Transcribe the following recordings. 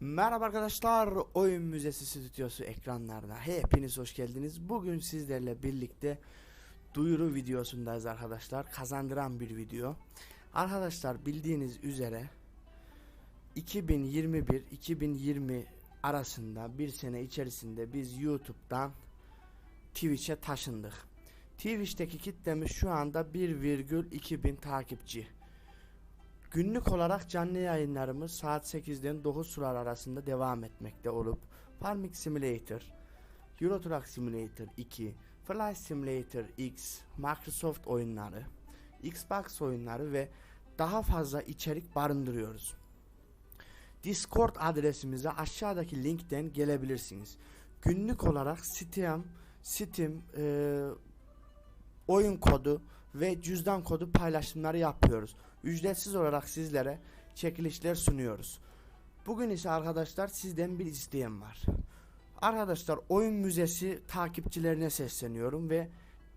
Merhaba arkadaşlar, Oyun Müzesi Stüdyosu ekranlarına hepiniz hoş geldiniz. Bugün sizlerle birlikte duyuru videosundayız arkadaşlar. Kazandıran bir video. Arkadaşlar bildiğiniz üzere 2021-2020 arasında bir sene içerisinde biz YouTube'dan Twitch'e taşındık. Twitch'teki kitlemiz şu anda 1,2 bin takipçi. Günlük olarak canlı yayınlarımız saat 8'den 9 sular arasında devam etmekte olup Farming Simulator, Euro Truck Simulator 2, Flight Simulator X, Microsoft oyunları, Xbox oyunları ve daha fazla içerik barındırıyoruz. Discord adresimize aşağıdaki linkten gelebilirsiniz. Günlük olarak Steam, Steam e, oyun kodu ve cüzdan kodu paylaşımları yapıyoruz. Ücretsiz olarak sizlere çekilişler sunuyoruz. Bugün ise arkadaşlar sizden bir isteğim var. Arkadaşlar oyun müzesi takipçilerine sesleniyorum ve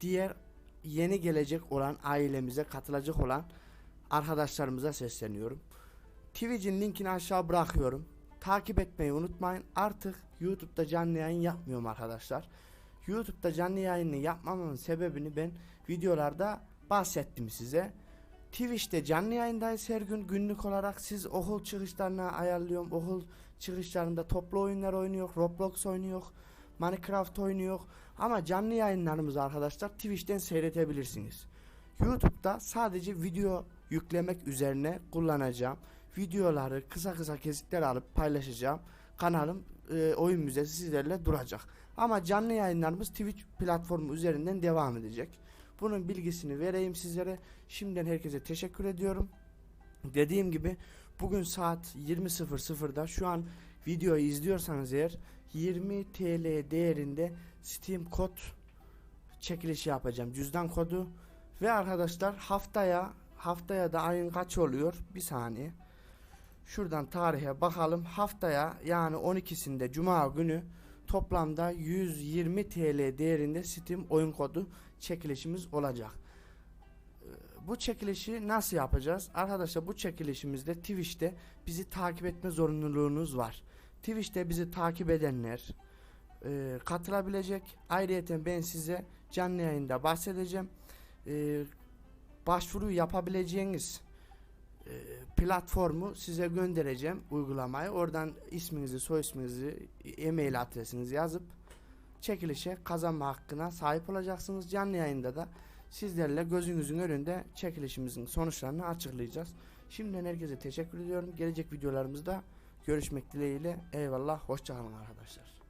diğer yeni gelecek olan ailemize katılacak olan arkadaşlarımıza sesleniyorum. Twitch'in linkini aşağı bırakıyorum. Takip etmeyi unutmayın. Artık YouTube'da canlı yayın yapmıyorum arkadaşlar. YouTube'da canlı yayını yapmamın sebebini ben videolarda bahsettim size. Twitch'te canlı yayındayız her gün günlük olarak siz okul çıkışlarına ayarlıyorum. Okul çıkışlarında toplu oyunlar oynuyor, Roblox oynuyor, Minecraft oynuyor. Ama canlı yayınlarımızı arkadaşlar Twitch'ten seyredebilirsiniz. YouTube'da sadece video yüklemek üzerine kullanacağım. Videoları kısa kısa kesitler alıp paylaşacağım. Kanalım e, oyun müzesi sizlerle duracak. Ama canlı yayınlarımız Twitch platformu üzerinden devam edecek. Bunun bilgisini vereyim sizlere. Şimdiden herkese teşekkür ediyorum. Dediğim gibi bugün saat 20.00'da şu an videoyu izliyorsanız eğer 20 TL değerinde Steam kod çekilişi yapacağım. Cüzdan kodu ve arkadaşlar haftaya haftaya da ayın kaç oluyor? Bir saniye. Şuradan tarihe bakalım. Haftaya yani 12'sinde cuma günü toplamda 120 TL değerinde Steam oyun kodu çekilişimiz olacak. Ee, Bu çekilişi nasıl yapacağız? Arkadaşlar bu çekilişimizde Twitch'te bizi takip etme zorunluluğunuz var. Twitch'te bizi takip edenler e, katılabilecek. Ayrıca ben size canlı yayında bahsedeceğim. E, başvuru yapabileceğiniz e, platformu size göndereceğim uygulamayı. Oradan isminizi, soy isminizi, e-mail adresinizi yazıp çekilişe kazanma hakkına sahip olacaksınız. Canlı yayında da sizlerle gözünüzün önünde çekilişimizin sonuçlarını açıklayacağız. Şimdiden herkese teşekkür ediyorum. Gelecek videolarımızda görüşmek dileğiyle. Eyvallah. Hoşçakalın arkadaşlar.